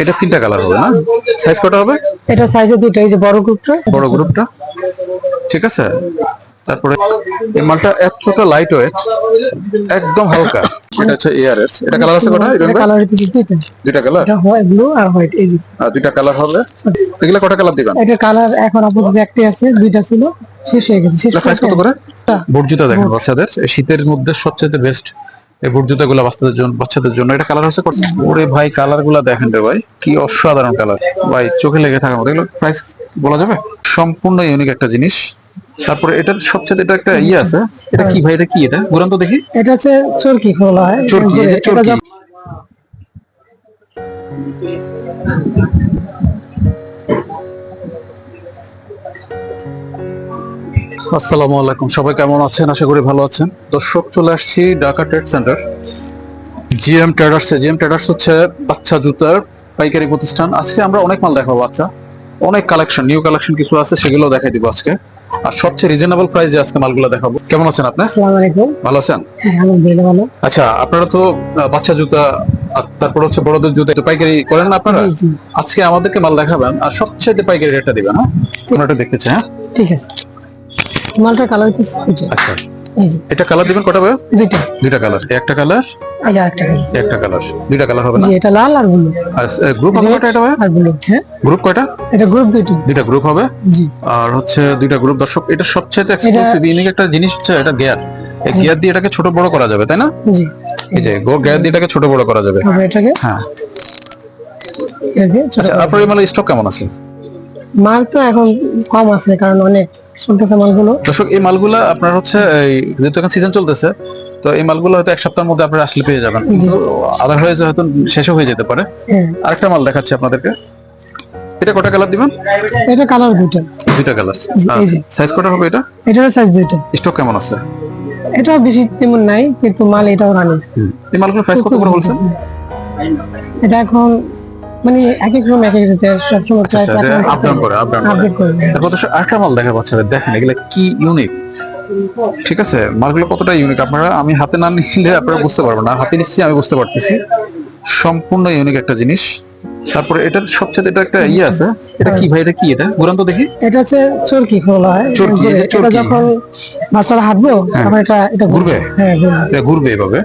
এটা তিনটা কালার হবে না? সাইজ কটা হবে? এটা সাইজে দুটো এই যে বড় গ্রুপটা বড় গ্রুপটা ঠিক আছে? তারপরে এই মালটা এতটা লাইট ওয়েট একদম হালকা। এটা হচ্ছে এয়ারের এটা কালার আছে কটা? ভাই? কালার দুইটা দুইটা কালার এটা হোয়াইট ব্লু আর হোয়াইট এই যে। আর দুইটা কালার হবে? এগুলা কটা কালার দিবেন? এটা কালার এখন আপাতত একটাই আছে দুইটা ছিল শেষ হয়ে গেছে শেষ কত করে? বুট জুতা দেখেন বাচ্চাদের। শীতের মধ্যে সবচেয়ে বেস্ট এই বুট জুতা গুলা বাচ্চাদের জন্য বাচ্চাদের জন্য। এটা কালার হচ্ছে ওরে ভাই কালারগুলা দেখেন রে ভাই কি অসাধারণ কালার ভাই চোখে লেগে থাকার মতো। এগুলো প্রাইস বলা যাবে? সম্পূর্ণ ইউনিক একটা জিনিস। তারপরে এটার সবচেয়ে এটা একটা ইয়ে আছে। এটা কি ভাই এটা কি এটা? ঘুরান তো দেখি। এটা হচ্ছে চরকি খোলা। হয় চরকি। চরকি আসসালামু আলাইকুম। সবাই কেমন আছেন? আশা করি ভালো আছেন। দর্শক চলে আসছি Dhaka trade centre. GM traders. GM traders হচ্ছে বাচ্চা জুতার পাইকারি প্রতিষ্ঠান। আজকে আমরা অনেক মাল দেখাবো বাচ্চা অনেক কালেকশন নিউ কালেকশন কিছু আছে সেগুলো দেখাই দিব আজকে। আর সবচেয়ে রিজনেবল প্রাইসে আজকে মালগুলো দেখাবো। কেমন আছেন আপনি? আসসালামু আলাইকুম। ভালো আছেন? ভালো। আচ্ছা আপনারা তো বাচ্চা জুতা তারপর হচ্ছে বড়দের জুতা একটু পাইকারি করেন না আপনারা? আজকে আমাদেরকে মাল দেখাবেন আর সবচেয়ে পাইকারি রেটটা দিবেন হ্যাঁ? আমরা একটু দেখতে চাই হ্যাঁ? ঠিক আছে। মালটা কালার হচ্ছে আচ্ছা। এটা কালার দিবেন কটা ভাই? দুইটা। দুইটা কালার একটা কালার যে আরেকটা কালার একটা কালার দুইটা কালার হবে না? জি এটা লাল আর ব্লু আর গ্রুপ হবে কয়টা এটা ভাই? আর ব্লু হ্যাঁ? গ্রুপ কয়টা? এটা গ্রুপ দুইটা। দুইটা গ্রুপ হবে? জি। আর হচ্ছে দুইটা গ্রুপ দর্শক এটা সবচেয়ে এক্সক্লুসিভ ইউনিক একটা জিনিস হচ্ছে এটা গিয়ার এই গিয়ার দিয়ে এটাকে ছোট বড় করা যাবে তাই না? জি। এই যে গো গিয়ার দিয়ে এটাকে ছোট বড় করা যাবে। তারপর এটাকে? হ্যাঁ। আচ্ছা আপনার মালের স্টক কেমন আছে? মাল তো এখন কম আছে কারণ অনেক চলতেছে মালগুলো। দর্শক এই মালগুলা আপনার হচ্ছে এই যেহেতু এখন সিজন চলতেছে তো এই মালগুলো হয়তো এক সপ্তাহের মধ্যে আপনারা আসলে পেয়ে যাবেন। কিন্তু আদার হয়ে হয়তো শেষও হয়ে যেতে পারে। হ্যাঁ। আরেকটা মাল দেখাচ্ছি আপনাদেরকে। এটা কটা কালার দিবেন? এটা কালার দুইটা। দুইটা কালার। সাইজ কটা হবে এটা? এটার সাইজ দুইটা। স্টক কেমন আছে? এটা বেশি তেমন নাই কিন্তু মাল এটাও রানি এই মালগুলোর প্রাইস কত করে বলছেন? এটা এখন মানে এক এক রুম এক এক সবসময় আচ্ছা প্রাইস আপ করে আপডেট করে। তারপর তো আরেকটা মাল দেখা পাচ্ছে দেখেন এগুলো কি ইউনিক ঠিক আছে মালগুলো কতটা ইউনিক আপনারা আমি হাতে না নিলে আপনারা বুঝতে পারবেন না হাতে নিচ্ছি আমি বুঝতে পারতেছি। সম্পূর্ণ ইউনিক একটা জিনিস। তারপরে এটার সবচেয়ে এটা একটা ইয়ে আছে। এটা কি ভাই এটা কি এটা? ঘুরান তো দেখি। এটা হচ্ছে চরকি খোলা হয়। চরকি, এটা যখন বাচ্চারা হাঁটবো তখন এটা এটা ঘুরবে? হ্যাঁ এটা ঘুরবে এভাবে।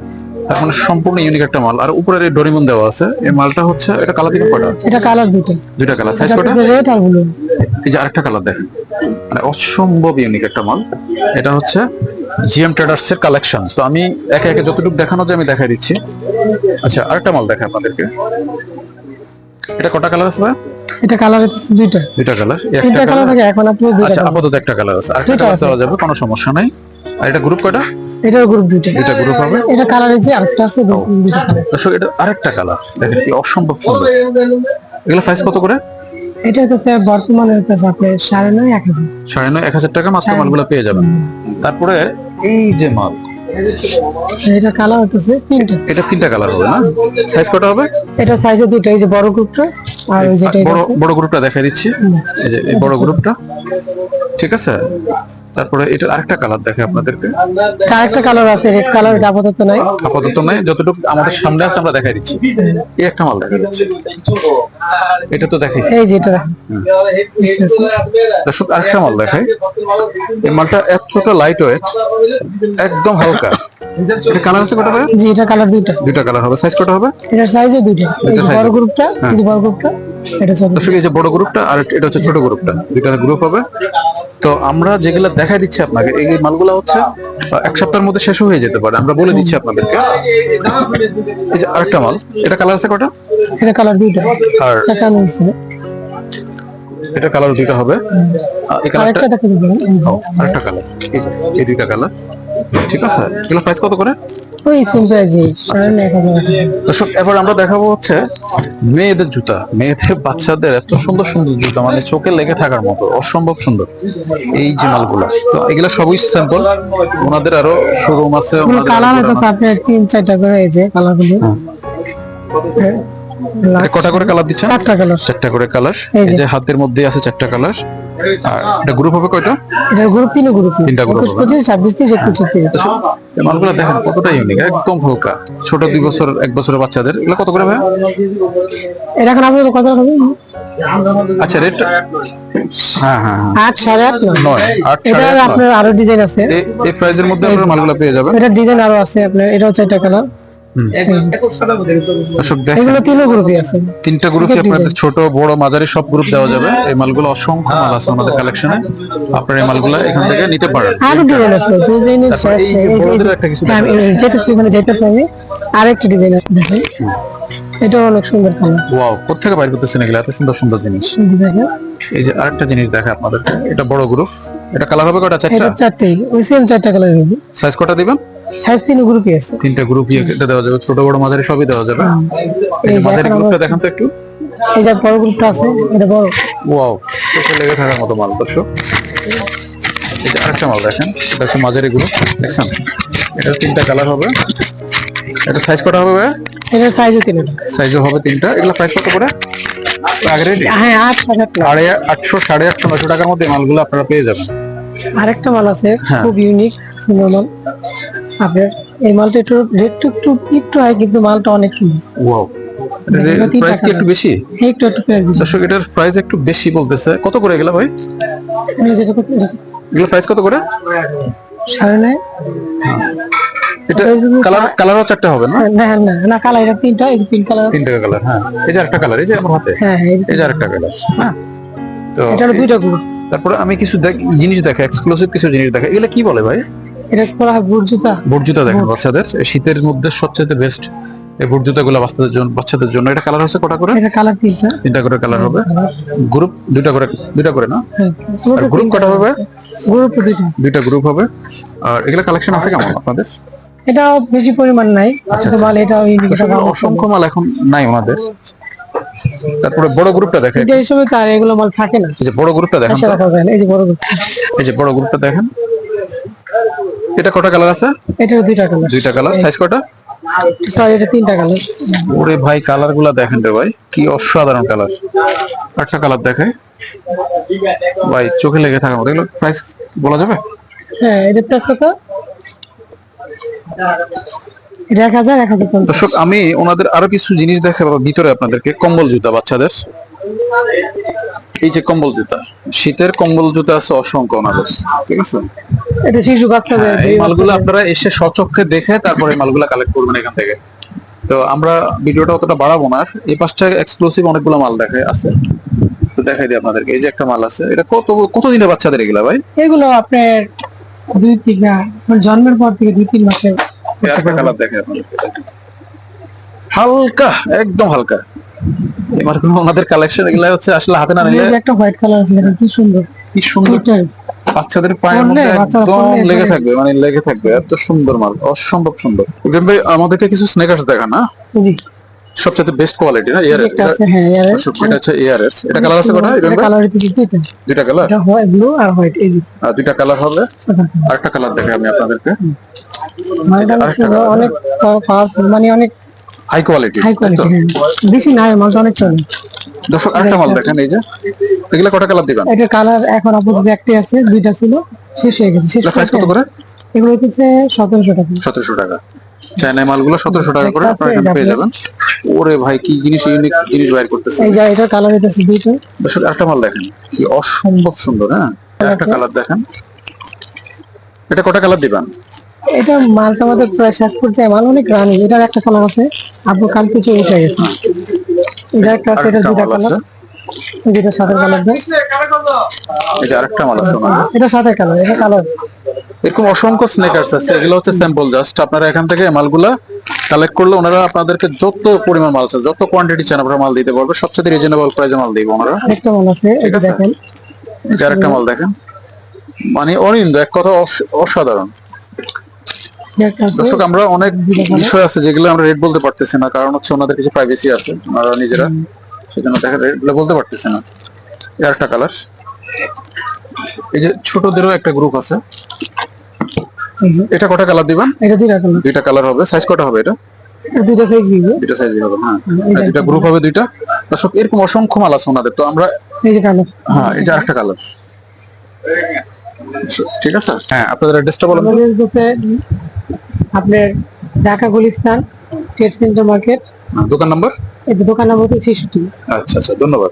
তার মানে সম্পূর্ণ ইউনিক একটা মাল। আর উপরে ডরিমন দেওয়া আছে এই মালটা হচ্ছে এটা কালার দিকে কয়টা? এটা কালার দুটো। দুইটা কালার সাইজ হচ্ছে রেড আর ব্লু এই যে আরেকটা কালার দেখেন। মানে অসম্ভব ইউনিক একটা মাল। এটা হচ্ছে জিএম ট্রেডার্স এর কালেকশন তো আমি একে একে যতটুকু দেখানো যায় আমি দেখাই দিচ্ছি। আচ্ছা আরেকটা মাল দেখাই আপনাদেরকে। এটা কটা কালার আছে ভাই? এটা কালার হচ্ছে দুইটা। দুইটা কালার একটা কালার থাকে এখন আপনি দুইটা আচ্ছা আপাতত একটা কালার আছে। আরেকটা কালার দেওয়া যাবে কোনো সমস্যা নাই। আর এটা গ্রুপ কয়টা? এটার গ্রুপ দুইটা। দুইটা গ্রুপ হবে? এটা কালার হচ্ছে আরেকটা আছে দর্শক এটা আরেকটা কালার দেখেন কি অসম্ভব সুন্দর। এগুলো প্রাইস কত করে? এটা হচ্ছে বর্তমানে হচ্ছে আপনার সাড়ে নয় এক হাজার। সাড়ে নয় এক হাজার টাকা মাত্র মালগুলো পেয়ে যাবেন। তারপরে এই যে মাল। এটা কালার হচ্ছে তিনটা। এটা তিনটা কালার হবে না? সাইজ কটা হবে? এটা সাইজে দুটো এই যে বড় গ্রুপটা আর ওই যেটা বড় বড় গ্রুপটা দেখাই দিচ্ছি। এই যে এই বড় গ্রুপটা ঠিক আছে? তারপরে এটা আরেকটা কালার দেখে আপনাদেরকে। আরেকটা কালার আছে রেড কালার আপাতত নাই। আপাতত নাই যতটুকু আমাদের সামনে আছে আমরা দেখাই দিচ্ছি। এই একটা মাল দেখা যাচ্ছে। এটা তো দেখাইছি। এই যেটা দর্শক আরেকটা মাল দেখাই। এই মালটা এতটা লাইট ওয়েট একদম হালকা। এটা কালার আছে কটা ভাই? জি এটা কালার দুইটা। দুইটা কালার হবে। সাইজ কটা হবে? এটা সাইজে দুইটা। বড় গ্রুপটা এই বড় গ্রুপটা এটা ছোট দর্শক এই যে বড় গ্রুপটা আর এটা হচ্ছে ছোট গ্রুপটা দুইটা গ্রুপ হবে। তো আমরা যেগুলো দেখাই দিচ্ছি আপনাকে এই মালগুলো হচ্ছে এক সপ্তাহের মধ্যে শেষ হয়ে যেতে পারে। আমরা বলে দিচ্ছি আপনাদেরকে। এই যে আরেকটা মাল এটা কালার আছে কটা? এটা কালার দুইটা। আর এটা কালার দুইটা হবে। এই কালারটা আরেকটা কালার এই যে এই দুইটা কালার ঠিক আছে? এগুলো প্রাইস কত করে? ওই হাজার দর্শক এবার আমরা দেখাবো হচ্ছে মেয়েদের জুতা। মেয়েদের বাচ্চাদের এত সুন্দর সুন্দর জুতা মানে চোখে লেগে থাকার মতো অসম্ভব সুন্দর এই যে মালগুলা। তো এগুলা সবই স্যাম্পল ওনাদের আরও শোরুম আছে ওনাদের কালার হচ্ছে আপনার তিন চারটা করে এই যে কালারগুলো। আছে। কটা করে কালার দিচ্ছেন? চারটা কালার চারটা করে কালার এই। যে। হাতের মধ্যে আছে চারটা কালার আর এটা গ্রুপ হবে কয়টা? এটার গ্রুপ তিন গ্রুপ তিনটা। হবে। ছাব্বিশ তিরিশ একত্রিশ ছত্রিশ। এই মালগুলো দেখেন কতটা ইউনিক একদম হালকা। ছোট দুই বছর এক বছরের বাচ্চাদের। এগুলো কত করে ভাই? এটা এখন আপনার কত হবে? আচ্ছা রেট হ্যাঁ হ্যাঁ হ্যাঁ। আট সাড়ে আট নয়। এটা। আপনার আরও ডিজাইন আছে। এই- প্রাইজের মধ্যে আপনারা মালগুলো পেয়ে যাবেন। এটা ডিজাইন আরও আছে আপনার এটা হচ্ছে এটা দেখেন এগুলো তিনও গ্রুপে আছে। তিনটা গ্রুপে আপনাদের ছোট বড় মাঝারি সব গ্রুপ দেওয়া যাবে। এই মালগুলো অসংখ্য মাল আছে আমাদের কালেকশনে আপনারা এই মালগুলো এখান থেকে নিতে পারেন। আরও ডিজাইন আছে। ডিজাইনের তারপর এই যে বড়দের একটা কিছু হ্যাঁ যেতেছি ওখানে যেতেছি আমি। আরেকটা ডিজাইন আছে দেখেন। এটা অনেক সুন্দর কালার ওয়াও কোথেকে বাইর করতেছেন এগুলো? এত সুন্দর সুন্দর জিনিস। এই যে আরেকটা জিনিস দেখে আপনাদের এটা বড় গ্রুপ এটা কালার হবে কয়টা? চারটা? এটা ওই সেম চারটা কালার হবে। সাইজ কটা দিবেন? সাইজ তিন গ্রুপে আছে। তিনটা গ্রুপ এটা দেওয়া যাবে। ছোট বড় মাঝারি সবই দেওয়া যাবে। এই মাঝারি গ্রুপটা দেখান তো একটু। যে বড় গ্রুপটা আছে এটা বড়। ওয়াও চোখে লেগে থাকার মতো মাল দর্শক। আরেকটা মাল দেখেন এটা হচ্ছে মাঝারি গ্রুপ দেখছেন? এটা তিনটা কালার হবে। এটা সাইজ কটা হবে ভাইয়া? এটার সাইজও তিন সাইজও হবে তিনটা। এগুলো প্রাইস কত করে? আগে রেডি হ্যাঁ সাড়ে। আটশো সাড়ে আটশো নয়শো টাকার মধ্যে মালগুলো আপনারা পেয়ে যাবেন। আরেকটা মাল আছে হ্যাঁ। খুব ইউনিক সুন্দর মাল। আপনার এই মালটা একটু রেট একটু একটু হয় কিন্তু মালটা অনেক ওয়াও প্রাইস কি একটু বেশি? একটু একটু প্রাইস বেশি। দর্শক এটার প্রাইস একটু বেশি বলতেছে। কত করে এগুলো ভাই? এগুলো প্রাইস কত করে? সাড়ে নয়। এটা কালার কালারও চারটে হবে না? না না না কালার এটা তিনটা এই পিঙ্ক কালার তিনটা কালার হ্যাঁ। এই যে আরেকটা কালার এই যে আমার হাতে। হ্যাঁ হ্যাঁ এই- যে আরেকটা কালার হ্যাঁ। তো এটা দুইটা গ্রুপ তারপরে আমি কিছু জিনিস দেখা এক্সক্লুসিভ কিছু জিনিস দেখা। এগুলো কি বলে ভাই? এটা করা হয় বুট জুতা দেখেন বাচ্চাদের শীতের মধ্যে সবচেয়ে বেস্ট এই বুট বাচ্চাদের জন্য বাচ্চাদের জন্য। এটা কালার হচ্ছে কটা করে? এটা কালার তিনটা তিনটা করে কালার হবে। গ্রুপ দুইটা করে দুইটা করে না? হ্যাঁ আর গ্রুপ কটা হবে? গ্রুপ দুইটা। দুইটা গ্রুপ হবে। আর এগুলা কালেকশন আছে কেমন আপনাদের? এটা বেশি পরিমাণ নাই। আচ্ছা, মাল এটা ওই দিকে আসলে অসংখ্য মাল এখন নাই ওনাদের। তারপরে বড় গ্রুপটা দেখেন এই সময় তার এগুলো মাল থাকে না। এই যে বড় গ্রুপটা দেখেন এই যে বড় গ্রুপ এই যে বড় গ্রুপটা দেখেন। এটা কটা কালার আছে? এটা দুইটা কালার। দুইটা কালার। সাইজ কটা? সরি এটা তিনটা কালার। ওরে ভাই কালারগুলা দেখেন রে ভাই কি অসাধারণ কালার। একটা কালার দেখায় ভাই চোখে লেগে থাকার মতো। এগুলো প্রাইস বলা যাবে? হ্যাঁ এটা প্রাইস কত? এটা এক হাজার এক হাজার দর্শক আমি ওনাদের আরও কিছু জিনিস দেখাবো। ভিতরে আপনাদেরকে কম্বল জুতা বাচ্চাদের। এই যে কম্বল জুতা শীতের কম্বল জুতা আছে অসংখ্য ওনাদের ঠিক আছে? এটা শিশু বাচ্চাদের হ্যাঁ, এই মালগুলো আপনারা এসে সচক্ষে দেখে তারপরে মালগুলো কালেক্ট করবেন এখান থেকে। তো আমরা ভিডিওটা অতটা বাড়াবো না। এই পাশটা এক্সক্লুসিভ অনেকগুলো মাল দেখে আছে। তো দেখাই দিই আপনাদেরকে এই যে একটা মাল আছে। এটা কত কত দিনের বাচ্চাদের এগুলা ভাই? এগুলো আপনার দুই থেকে মানে জন্মের পর থেকে দুই তিন মাসের কালার হালকা একদম হালকা। এবার আমাদের কালেকশন এগুলা হচ্ছে আসলে হাতে না নিলে একটা হোয়াইট কালার আছে কি সুন্দর। কি সুন্দর। বাচ্চাদের পায়ের মধ্যে একদম লেগে থাকবে মানে লেগে থাকবে এত সুন্দর মাল অসম্ভব সুন্দর। ভাই আমাদেরকে কিছু স্নেকার্স দেখা না জি। সবচেয়ে বেস্ট কোয়ালিটি না? এয়ার আছে হ্যাঁ এটা হচ্ছে এয়ারএস এটা কালার আছে কটা ভাই কালার দুইটা। দুইটা কালার এটা হোয়াইট ব্লু আর হোয়াইট এই আর দুইটা কালার হবে। আরেকটা কালার দেখে আমি আপনাদেরকে। মালটা অনেক পাওয়ারফুল মানে অনেক হাই কোয়ালিটি হাই কোয়ালিটি বেশি নাই মালটা অনেক চলে। দর্শক আরেকটা মাল দেখেন এই যে। এগুলা কটা কালার দিবেন? এটা কালার এখন আপাতত একটাই আছে দুইটা ছিল শেষ হয়ে গেছে শেষ কত করে? এগুলো হচ্ছে সতেরোশো টাকা। সতেরোশো টাকা। চায়না মালগুলো সতেরোশো টাকা করে আপনারা এখানে পেয়ে যাবেন। ওরে ভাই কি জিনিস ইউনিক জিনিস বাইর করতেছে। এই যে এটা কালার দুইটা। দর্শক একটা মাল দেখেন কি অসম্ভব সুন্দর হ্যাঁ? একটা কালার দেখেন। এটা কটা কালার দিবেন? এটা মালটা আমাদের প্রায় শেষ করছে মাল অনেক রানি এটার একটা কালার আছে। আপু কাল কিছু উঠে গেছে। এটা একটা আছে এটা দুইটা কালার যেটা সাদা কালার দেয়। এটা আরেকটা মাল আছে এটা সাদা কালার এটা কালার এরকম অসংখ্য স্নেকার্স আছে। এগুলো হচ্ছে স্যাম্পল জাস্ট আপনারা এখান থেকে মালগুলা কালেক্ট করলে ওনারা আপনাদেরকে যত পরিমাণ মাল আছে যত কোয়ান্টিটি চান আপনারা মাল দিতে পারবে সবচেয়ে রিজনেবল প্রাইসে মাল দিবে ওনারা। আরেকটা মাল আছে ঠিক আছে। দেখেন। এই যে মাল দেখেন। মানে অনিন্দ এক কথা অসাধারণ। একটা আছে। দর্শক আমরা অনেক বিষয় আছে যেগুলো আমরা রেট বলতে পারতেছি না কারণ হচ্ছে ওনাদের কিছু প্রাইভেসি আছে ওনারা নিজেরা। সেজন্য দেখা রেট বলতে পারতেছে না। এই আরেকটা কালার এই যে ছোটদেরও একটা গ্রুপ আছে। এটা কটা কালার দিবেন এটা দুইটা কালার দুইটা কালার হবে। সাইজ কটা হবে এটা? এটা দুইটা সাইজ দিবে দুইটা সাইজ হবে হ্যাঁ। আর দুইটা গ্রুপ হবে দুইটা। দর্শক এরকম অসংখ্য মাল আছে ওনাদের। তো আমরা এই যে কালার হ্যাঁ এই যে আরেকটা কালার ঠিক আছে? হ্যাঁ আপনাদের অ্যাড্রেসটা বলুন আপনার Dhaka Gulistan trade centre market দোকান নাম্বার এই দোকান নাম হচ্ছে ছেষট্টি। আচ্ছা আচ্ছা ধন্যবাদ।